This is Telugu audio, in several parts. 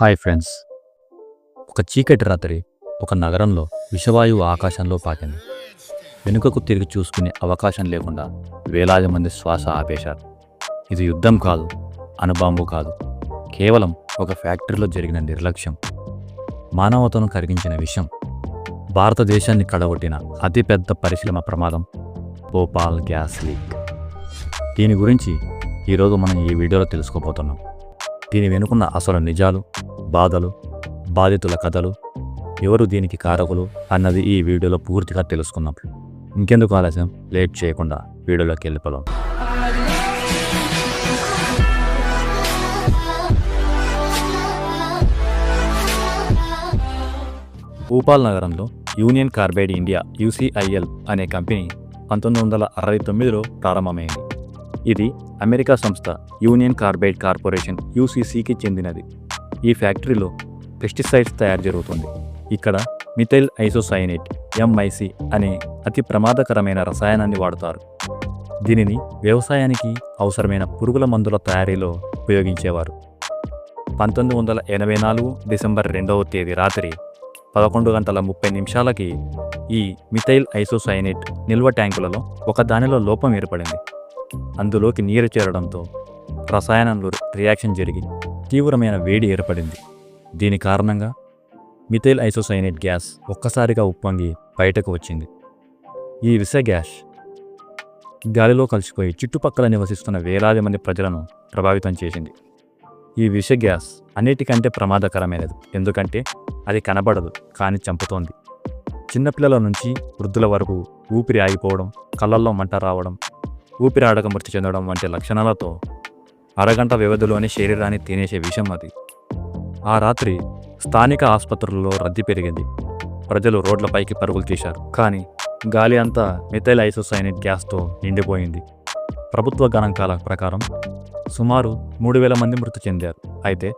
Hi friends. ఒక చీకటి రాత్రి ఒక నగరంలో విషవాయువు ఆకాశంలో పాకింది. వెనుకకు తిరిగి చూసుకునే అవకాశం లేకుండా వేలాది మంది శ్వాస ఆపేశారు. ఇది యుద్ధం కాదు అణుబాంబు కాదు. కేవలం ఒక ఫ్యాక్టరీలో జరిగిన నిర్లక్ష్యం. మానవతను కరిగించిన విషయం భారతదేశాన్ని కడగొట్టిన అతిపెద్ద పరిశ్రమ ప్రమాదం భోపాల్ గ్యాస్ లీక్. దీని గురించి ఈరోజు మనం ఈ వీడియోలో తెలుసుకోబోతున్నాం. దీని వెనుకున్న అసలు నిజాలు బాధలు బాధితుల కథలు ఎవరు దీనికి కారకులు అన్నది ఈ వీడియోలో పూర్తిగా తెలుసుకుందాం. ఇంకెందుకు ఆలస్యం? లేట్ చేయకుండా వీడియోలోకి వెళ్ళిపోదాం. భూపాల్ నగరంలో యూనియన్ కార్బైడ్ ఇండియా యూసీఐఎల్ అనే కంపెనీ పంతొమ్మిది వందల అరవై తొమ్మిదిలో ప్రారంభమైంది. ఇది అమెరికా సంస్థ యూనియన్ కార్బైడ్ కార్పొరేషన్ యూసీసీకి చెందినది. ఈ ఫ్యాక్టరీలో పెస్టిసైడ్స్ తయారు జరుగుతుంది. ఇక్కడ మిథైల్ ఐసోసైనేట్ ఎంఐసి అనే అతి ప్రమాదకరమైన రసాయనాన్ని వాడుతారు. దీనిని వ్యవసాయానికి అవసరమైన పురుగుల మందుల తయారీలో ఉపయోగించేవారు. పంతొమ్మిది వందల ఎనభై నాలుగు డిసెంబర్ రెండవ తేదీ రాత్రి పదకొండు గంటల ముప్పై నిమిషాలకి ఈ మిథైల్ ఐసోసైనేట్ నిల్వ ట్యాంకులలో ఒక దానిలో లోపం ఏర్పడింది. అందులోకి నీరు చేరడంతో రసాయనంలో రియాక్షన్ జరిగింది. తీవ్రమైన వేడి ఏర్పడింది. దీని కారణంగా మిథైల్ ఐసోసైనేట్ గ్యాస్ ఒక్కసారిగా ఉప్పొంగి బయటకు వచ్చింది. ఈ విష గ్యాస్ గాలిలో కలిసిపోయి చుట్టుపక్కల నివసిస్తున్న వేలాది మంది ప్రజలను ప్రభావితం చేసింది. ఈ విష గ్యాస్ అన్నిటికంటే ప్రమాదకరమైనది. ఎందుకంటే అది కనబడదు కానీ చంపుతోంది. చిన్నపిల్లల నుంచి వృద్ధుల వరకు ఊపిరి ఆగిపోవడం కళ్ళల్లో మంట రావడం ఊపిరాడక మృతి చెందడం వంటి లక్షణాలతో అరగంట వ్యవధిలోనే శరీరాన్ని తినేసే విషం అది. ఆ రాత్రి స్థానిక ఆసుపత్రుల్లో రద్దీ పెరిగింది. ప్రజలు రోడ్లపైకి పరుగులు తీశారు. కానీ గాలి అంతా మిథైల్ ఐసోసైనిక్ గ్యాస్తో నిండిపోయింది. ప్రభుత్వ గణాంకాల ప్రకారం సుమారు మూడు వేల మంది మృతి చెందారు. అయితే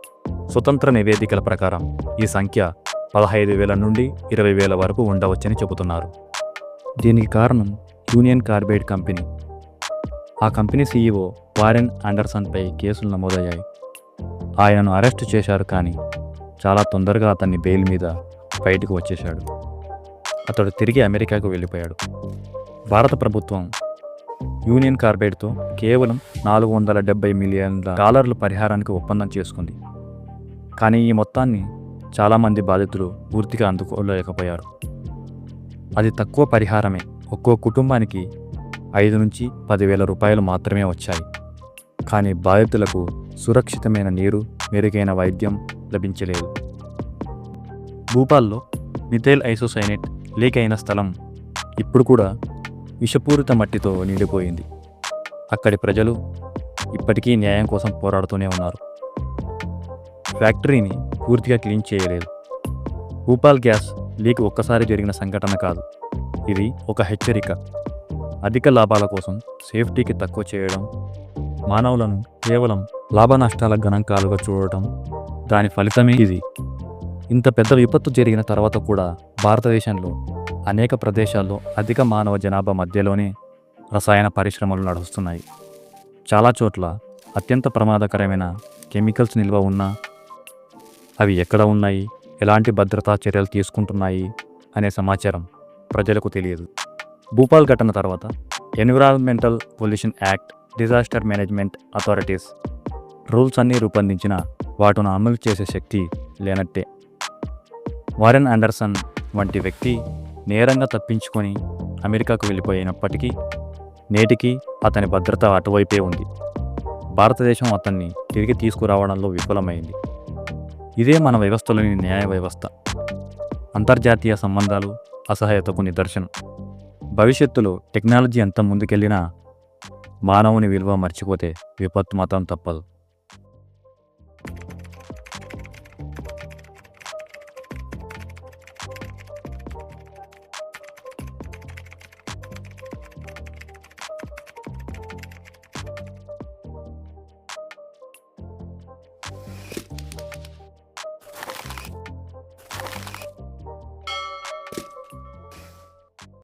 స్వతంత్ర నివేదికల ప్రకారం ఈ సంఖ్య పదహైదు వేల నుండి ఇరవై వేల వరకు ఉండవచ్చని చెబుతున్నారు. దీనికి కారణం యూనియన్ కార్బైడ్ కంపెనీ. ఆ కంపెనీ సీఈఓ వారెన్ ఆండర్సన్పై కేసులు నమోదయ్యాయి. ఆయనను అరెస్టు చేశారు కానీ చాలా తొందరగా అతన్ని బెయిల్ మీద బయటకు వచ్చేశాడు. అతడు తిరిగి అమెరికాకు వెళ్ళిపోయాడు. భారత ప్రభుత్వం యూనియన్ కార్బైడ్తో కేవలం నాలుగు వందల డెబ్బై మిలియన్ల డాలర్ల పరిహారానికి ఒప్పందం చేసుకుంది. కానీ ఈ మొత్తాన్ని చాలామంది బాధితులు పూర్తిగా అందుకోలేకపోయారు. అది తక్కువ పరిహారమే. ఒక్కో కుటుంబానికి ఐదు నుంచి పదివేల రూపాయలు మాత్రమే వచ్చాయి. కానీ బాధితులకు సురక్షితమైన నీరు మెరుగైన వైద్యం లభించలేదు. భూపాల్లో మిథైల్ ఐసోసైనేట్ లీక్ అయిన స్థలం ఇప్పుడు కూడా విషపూరిత మట్టితో నిండిపోయింది. అక్కడి ప్రజలు ఇప్పటికీ న్యాయం కోసం పోరాడుతూనే ఉన్నారు. ఫ్యాక్టరీని పూర్తిగా క్లీన్ చేయలేదు. భూపాల్ గ్యాస్ లీక్ ఒక్కసారి జరిగిన సంఘటన కాదు. ఇది ఒక హెచ్చరిక. అధిక లాభాల కోసం సేఫ్టీకి తక్కువ చేయడం మానవులను కేవలం లాభ నష్టాల గణాంకాలుగా చూడటం దాని ఫలితమే ఇది. ఇంత పెద్ద విపత్తు జరిగిన తర్వాత కూడా భారతదేశంలో అనేక ప్రదేశాల్లో అధిక మానవ జనాభా మధ్యలోనే రసాయన పరిశ్రమలు నడుస్తున్నాయి. చాలా చోట్ల అత్యంత ప్రమాదకరమైన కెమికల్స్ నిల్వ ఉన్నా అవి ఎక్కడ ఉన్నాయి ఎలాంటి భద్రతా చర్యలు తీసుకుంటున్నాయి అనే సమాచారం ప్రజలకు తెలియదు. భూపాల్ ఘటన తర్వాత environmental pollution act disaster management authorities rules అన్నీ రూపొందించిన వాటిని అమలు చేసే శక్తి లేనట్టే. వారెన్ ఆండర్సన్ వంటి వ్యక్తి నేరంగా తప్పించుకొని అమెరికాకు వెళ్ళిపోయినప్పటికీ నేటికి అతని భద్రత అటువైపే ఉంది. భారతదేశం అతన్ని తిరిగి తీసుకురావడంలో విఫలమైంది. ఇదే మన వ్యవస్థలోని న్యాయ వ్యవస్థ. అంతర్జాతీయ సంబంధాలు అసహాయతకు నిదర్శనం. భవిష్యత్తులో టెక్నాలజీ ఎంత ముందుకెళ్ళినా మానవుని విలువ మర్చిపోతే విపత్తు మాత్రం తప్పదు.